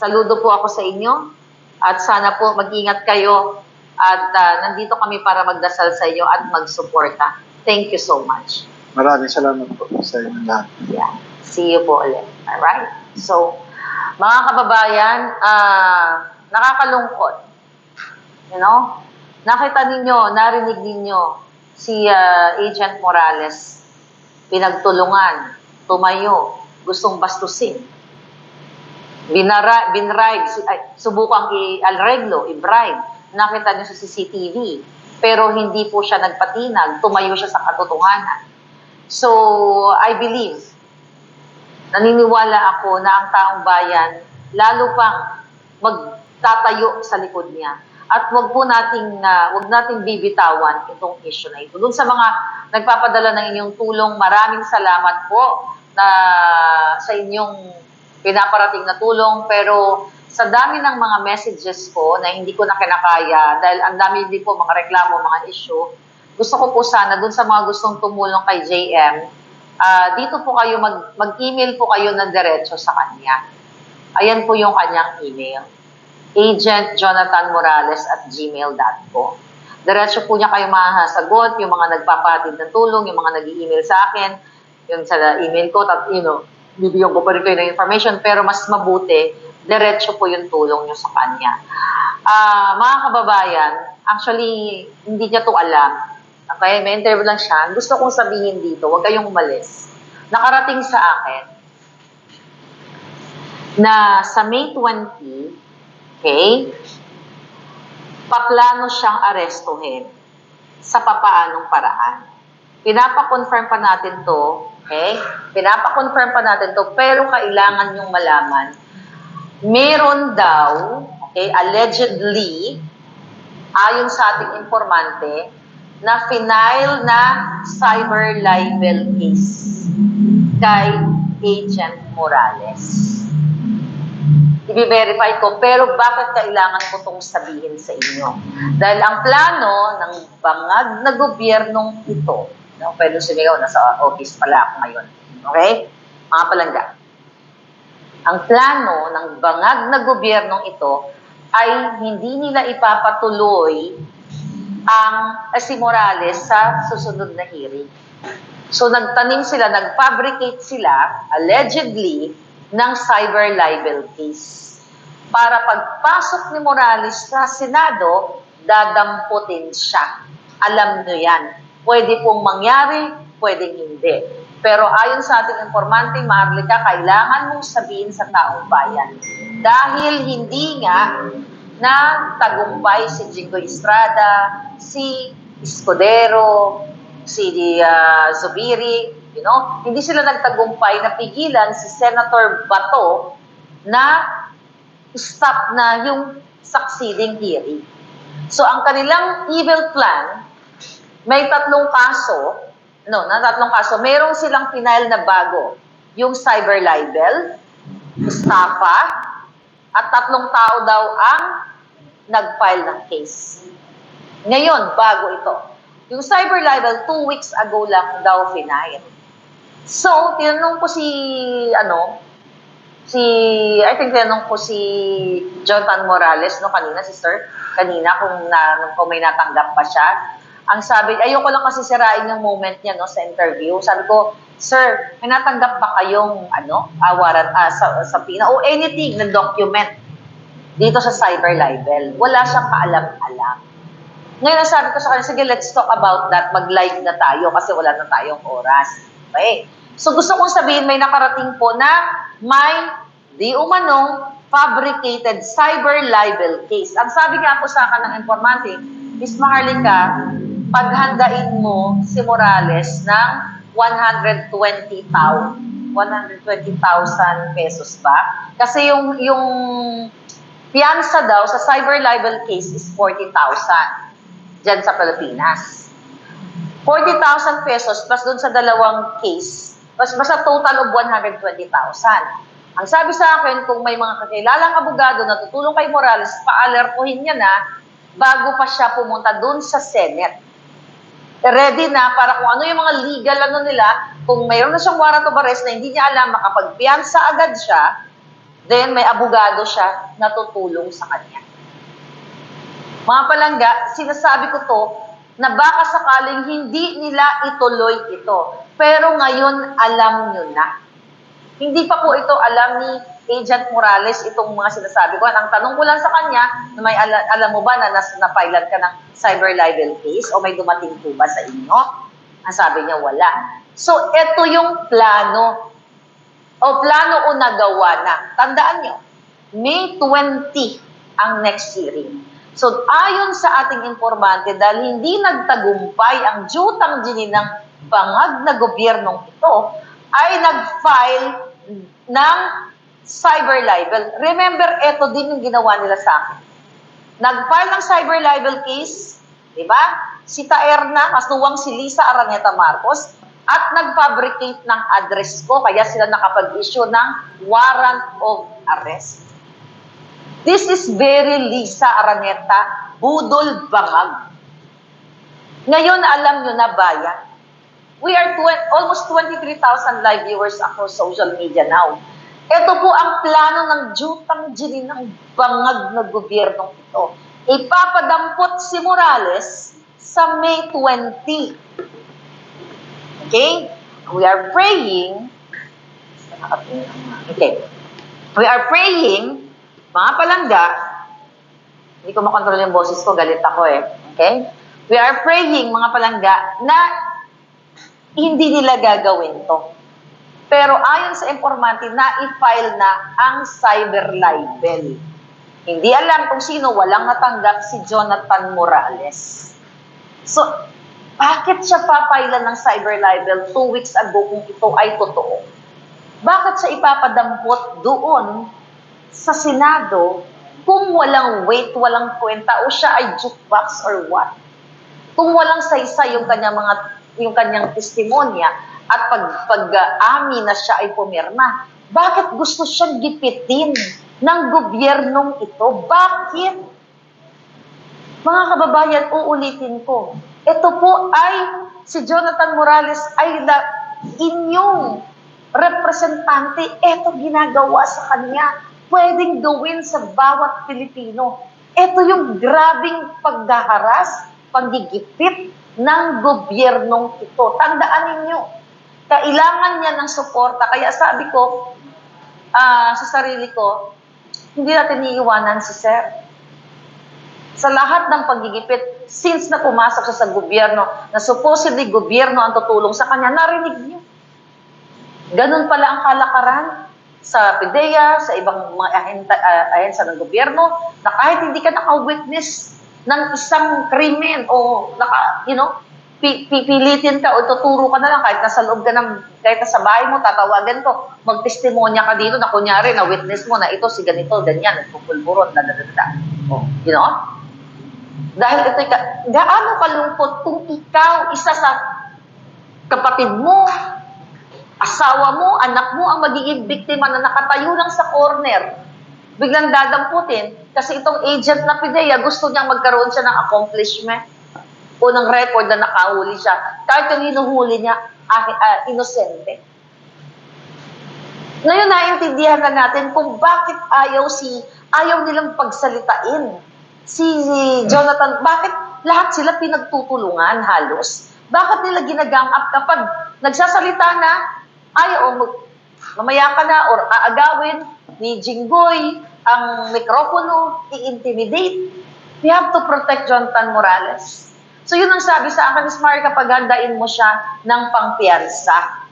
saludo po ako sa inyo at sana po mag-ingat kayo at ah, nandito kami para magdasal sa inyo at magsuporta. Thank you so much. Maraming salamat po sa inyo lahat. Yeah. See you po ulit. Alright? So, mga kababayan, ah, nakakalungkot. You know? Nakita ninyo, narinig ninyo si ah, Agent Morales pinagtulungan, tumayo, gustong bastusin. Binara, binribe, ay, subukang i-alreglo, i-bribe. Nakita niyo sa CCTV. Pero hindi po siya nagpatinag, tumayo siya sa katotohanan. So, I believe, naniniwala ako na ang taong bayan, lalo pang magtatayo sa likod niya. At wag po nating, ah, wag nating bibitawan itong issue na ito. Doon sa mga nagpapadala ng inyong tulong, maraming salamat po na sa inyong pinaparating na tulong. Pero sa dami ng mga messages ko na hindi ko na kinakaya, dahil ang dami din po mga reklamo, mga issue, gusto ko po sana dun sa mga gustong tumulong kay JM, ah, dito po kayo mag, mag-email po kayo ng diretso sa kanya. Ayan po yung kanyang email. Agent Jonathan Morales at gmail.com. Diretso po niya kayo masasagot, yung mga nagpapatid ng tulong, yung mga nag-email sa akin, yung sa email ko, tat, you know, bibigyan ko pa rin kayo ng information, pero mas mabuti, diretso po yung tulong niyo sa kanya. Ah, mga kababayan, actually, hindi niya to alam. Okay, may interview lang siya. Gusto kong sabihin dito, huwag kayong umalis. Nakarating sa akin na sa May 20, okay, paplano siyang arestuhin sa papaanong paraan. Pinapa-confirm pa natin to, okay? Pinapa-confirm pa natin to, pero kailangan yung malaman, meron daw, okay, allegedly, ayon sa ating informante, na final na cyber libel case kay Agent Morales. I-verify ko, pero bakit kailangan ko itong sabihin sa inyo? Dahil ang plano ng bangag na gobyernong ito, no, pwede sumigaw, nasa office pala ako ngayon. Okay? Mga palangga. Ang plano ng bangag na gobyernong ito ay hindi nila ipapatuloy ang si Morales sa susunod na hearing. So nagtanim sila, nag-fabricate sila, allegedly, ng cyber libel case. Para pagpasok ni Morales sa Senado, dadamputin siya. Alam nyo yan. Pwede pong mangyari, pwedeng hindi. Pero ayon sa ating informante, Marlica, kailangan mong sabihin sa taong bayan. Dahil hindi nga na tagumpay si Jigo Estrada, si Escudero, si uh, Zubiri, you know, hindi sila nagtagumpay na pigilan si Senator Bato na stop na yung succeeding hearing. So ang kanilang evil plan, may tatlong kaso, no, na tatlong kaso, merong silang final na bago. Yung cyber libel, estafa, at tatlong tao daw ang nag-file ng case. Ngayon, bago ito. Yung cyber libel, two weeks ago lang daw final. So, tinanong ko si, ano, si, I think tinanong ko si Jonathan Morales, no, kanina, si Sir, kanina, kung, na, kung may natanggap pa siya. Ang sabi, ayoko lang kasi sirain yung moment niya, no, sa interview. Sabi ko, Sir, may natanggap ba kayong, ano, awaran, ah, sa, sa PINA, o anything na document dito sa cyber libel. Wala siyang kaalam-alam. Ngayon, sabi ko sa kanya, sige, let's talk about that. Mag-live na tayo kasi wala na tayong oras. Okay? So, gusto kong sabihin, may nakarating po na may di umanong fabricated cyber libel case. Ang sabi nga po sa akin ng informante, Miss Maharlika, paghandain mo si Morales ng 120,000 120,000 pesos ba? Kasi yung yung Piyansa daw sa cyber libel case is 40,000 dyan sa Pilipinas. 40,000 pesos plus doon sa dalawang case, plus basta total of 120,000. Ang sabi sa akin, kung may mga kakilalang abogado na tutulong kay Morales, paalertuhin niya na bago pa siya pumunta doon sa Senate. Ready na para kung ano yung mga legal ano nila, kung mayroon na siyang warrant of arrest na hindi niya alam, makapagpiyansa agad siya, Then, may abogado siya na tutulong sa kanya. Mga palangga, sinasabi ko to na baka sakaling hindi nila ituloy ito. Pero ngayon, alam nyo na. Hindi pa po ito alam ni Agent Morales itong mga sinasabi ko. Ang tanong ko lang sa kanya, may ala- alam mo ba na nas, napailan ka ng cyber libel case o may dumating po ba sa inyo? Ang sabi niya, wala. So, ito yung plano. O plano o nagawa na. Tandaan nyo, May 20 ang next hearing. So, ayon sa ating informante, dahil hindi nagtagumpay ang jutang ng bangag na gobyernong ito, ay nag-file ng cyber libel. Remember, ito din yung ginawa nila sa akin. Nag-file ng cyber libel case, di ba? Si Taerna, kasuwang si Lisa Araneta Marcos, at nag-fabricate ng address ko, kaya sila nakapag-issue ng warrant of arrest. This is very Lisa Araneta, budol bangag. Ngayon, alam nyo na bayan, we are twen- almost 23,000 live viewers across social media now. Ito po ang plano ng jutang gini ng bangag na gobyernong ito. Ipapadampot si Morales sa May 20. Okay? We are praying. Okay. We are praying, mga palangga, hindi ko makontrol yung boses ko, galit ako eh. Okay? We are praying, mga palangga, na hindi nila gagawin to. Pero ayon sa informante, na-file na ang cyber libel. Hindi alam kung sino, walang natanggap si Jonathan Morales. So, bakit siya papailan ng cyber libel two weeks ago kung ito ay totoo? Bakit siya ipapadampot doon sa Senado kung walang weight, walang kwenta, o siya ay jukebox or what? Kung walang saysay yung kanyang mga yung kanyang testimonya at pag pag-amin na siya ay pumirma, bakit gusto siyang gipitin ng gobyernong ito? Bakit? Mga kababayan, uulitin ko. Ito po ay si Jonathan Morales ay na inyong representante. Ito ginagawa sa kanya. Pwedeng gawin sa bawat Pilipino. Ito yung grabing pagdaharas, pagigipit ng gobyernong ito. Tandaan ninyo, kailangan niya ng suporta. Kaya sabi ko ah, sa sarili ko, hindi natin iiwanan si Sir sa lahat ng pagigipit, since na pumasok siya sa gobyerno, na supposedly gobyerno ang tutulong sa kanya, narinig niyo. Ganun pala ang kalakaran sa PIDEA, sa ibang mga ahenta, ah, ahensya ng gobyerno, na kahit hindi ka naka-witness ng isang krimen o naka, you know, pipilitin ka o tuturo ka na lang kahit nasa loob ka ng, kahit nasa bahay mo, tatawagan ko, magtestimonya ka dito na kunyari na witness mo na ito si ganito, ganyan, nagpupulburon, da, da, da, da. Oh, you know? Dahil ito, gaano kalungkot kung ikaw, isa sa kapatid mo, asawa mo, anak mo, ang magiging biktima na nakatayo lang sa corner, biglang dadamputin, kasi itong agent na PIDEA, gusto niyang magkaroon siya ng accomplishment o ng record na nakahuli siya. Kahit yung hinuhuli niya, ah, ah, inosente. Ngayon, naiintindihan na natin kung bakit ayaw si, ayaw nilang pagsalitain si Jonathan, bakit lahat sila pinagtutulungan halos? Bakit nila ginagang up kapag nagsasalita na, ay, o mag, mamaya ka na, or aagawin ni Jinggoy ang mikropono, i-intimidate. We have to protect Jonathan Morales. So yun ang sabi sa akin, Smart, kapag handain mo siya ng pangpiyansa.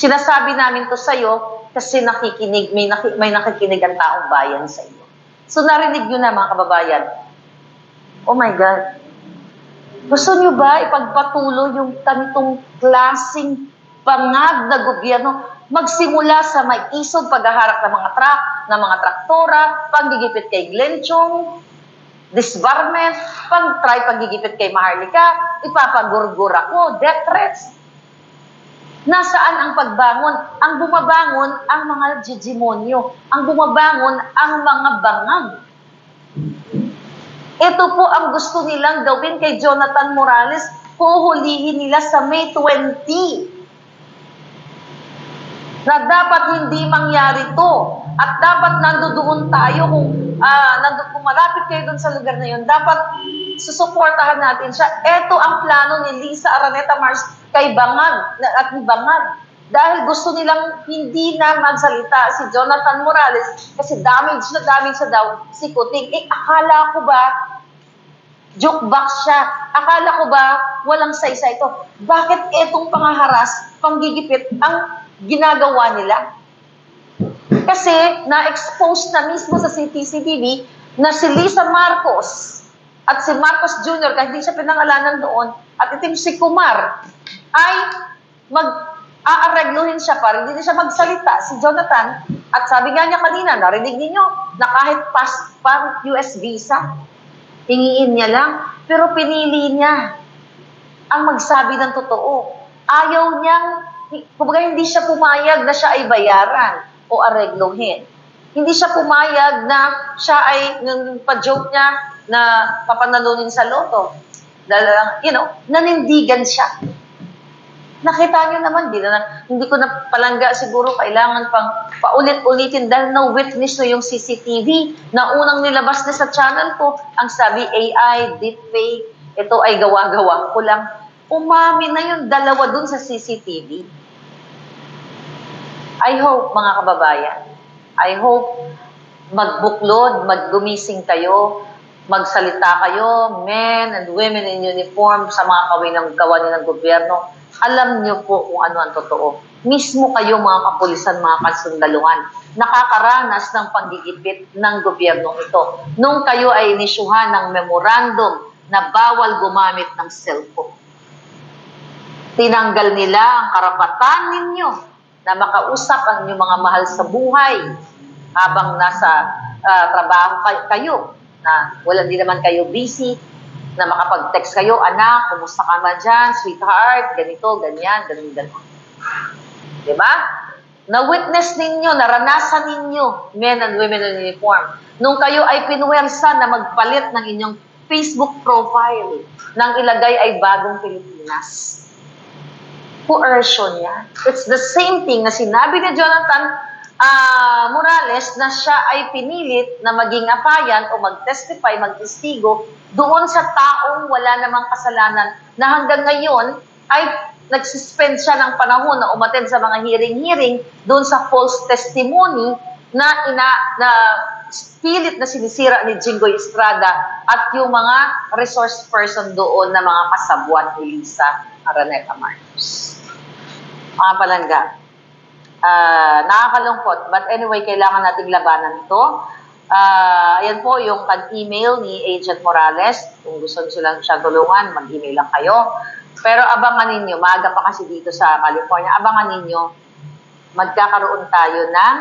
Sinasabi namin to sa'yo kasi nakikinig, may, naki, may nakikinig ang taong bayan sa iyo. So narinig nyo na mga kababayan, oh my God, gusto nyo ba ipagpatuloy yung ganitong klasing pangag na gobyerno magsimula sa may isog paghaharap ng mga truck, ng mga traktora, panggigipit kay Glenn Chong, disbarment, pag-try pagigipit kay Maharlika, ipapagurgur ako, death threats. Nasaan ang pagbangon? Ang bumabangon ang mga jijimonyo. Ang bumabangon ang mga bangag. Ito po ang gusto nilang gawin kay Jonathan Morales. Huhulihin nila sa May 20. Na dapat hindi mangyari to. At dapat nandoon tayo kung, ah nando, kung malapit kayo doon sa lugar na yun, dapat susuportahan natin siya. Ito ang plano ni Lisa Araneta Mars kay Bangag na- at ni Bangag. Dahil gusto nilang hindi na magsalita si Jonathan Morales kasi damage na damage sa daw si Kuting. Eh, akala ko ba joke box siya. Akala ko ba walang saysay ito? Bakit etong pangaharas, panggigipit ang ginagawa nila? Kasi na-expose na mismo sa CCTV na si Lisa Marcos at si Marcos Jr. kahit hindi siya pinangalanan doon at itong si Kumar ay mag aaregluhin siya pa rin, hindi siya magsalita si Jonathan at sabi nga niya kanina, narinig ninyo na kahit pass pa US visa, hingiin niya lang, pero pinili niya ang magsabi ng totoo. Ayaw niyang, kumbaga hindi siya pumayag na siya ay bayaran o areglohin. Hindi siya pumayag na siya ay, nung pa-joke niya na papanalunin sa loto. Dahil lang, you know, nanindigan siya. Nakita niyo naman, di na, hindi ko na palangga siguro kailangan pang paulit-ulitin dahil na-witness na yung CCTV na unang nilabas na sa channel ko, ang sabi AI, deepfake, ito ay gawa-gawa ko lang. Umami na yung dalawa dun sa CCTV. I hope, mga kababayan, I hope magbuklod, maggumising kayo, magsalita kayo, men and women in uniform sa mga kawinang gawa ng gobyerno. Alam niyo po kung ano ang totoo. Mismo kayo mga kapulisan, mga kasundaluhan, nakakaranas ng panggigipit ng gobyernong ito. Nung kayo ay inisyuhan ng memorandum na bawal gumamit ng cellphone. Tinanggal nila ang karapatan ninyo na makausap ang inyong mga mahal sa buhay habang nasa ah, trabaho kay- kayo na wala din naman kayo busy na makapag-text kayo, anak, kumusta ka man dyan, sweetheart, ganito, ganyan, ganun, ganun. Di ba? Na-witness ninyo, naranasan ninyo, men and women in uniform, nung kayo ay pinuwersa na magpalit ng inyong Facebook profile nang ilagay ay bagong Pilipinas coercion yan. It's the same thing na sinabi ni Jonathan ah, Morales na siya ay pinilit na maging apayan o mag-testify, mag-testigo doon sa taong wala namang kasalanan na hanggang ngayon ay nagsuspend siya ng panahon na umattend sa mga hearing-hearing doon sa false testimony na ina na pilit na sinisira ni Jingoy Estrada at yung mga resource person doon na mga kasabwat ni Lisa Araneta Marcos. Mga palangga, ah nakakalungkot. But anyway, kailangan nating labanan ito. Ah, ayan po yung kan-email ni Agent Morales. Kung gusto nyo silang siya tulungan, mag-email lang kayo. Pero abangan ninyo, maaga pa kasi dito sa California, abangan ninyo, magkakaroon tayo ng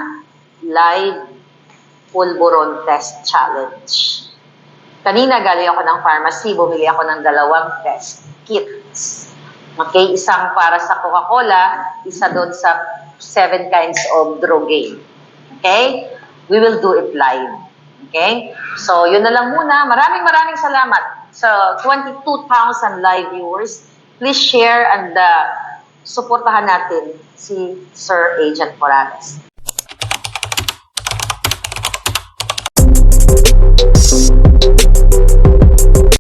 live pulburon test challenge. Kanina galing ako ng pharmacy, bumili ako ng dalawang test kits. Okay, isang para sa Coca-Cola, isa doon sa seven kinds of Drogaine. Okay? We will do it live. Okay? So, yun na lang muna. Maraming maraming salamat sa 22,000 live viewers. Please share and uh, suportahan natin si Sir Agent Morales. Peace.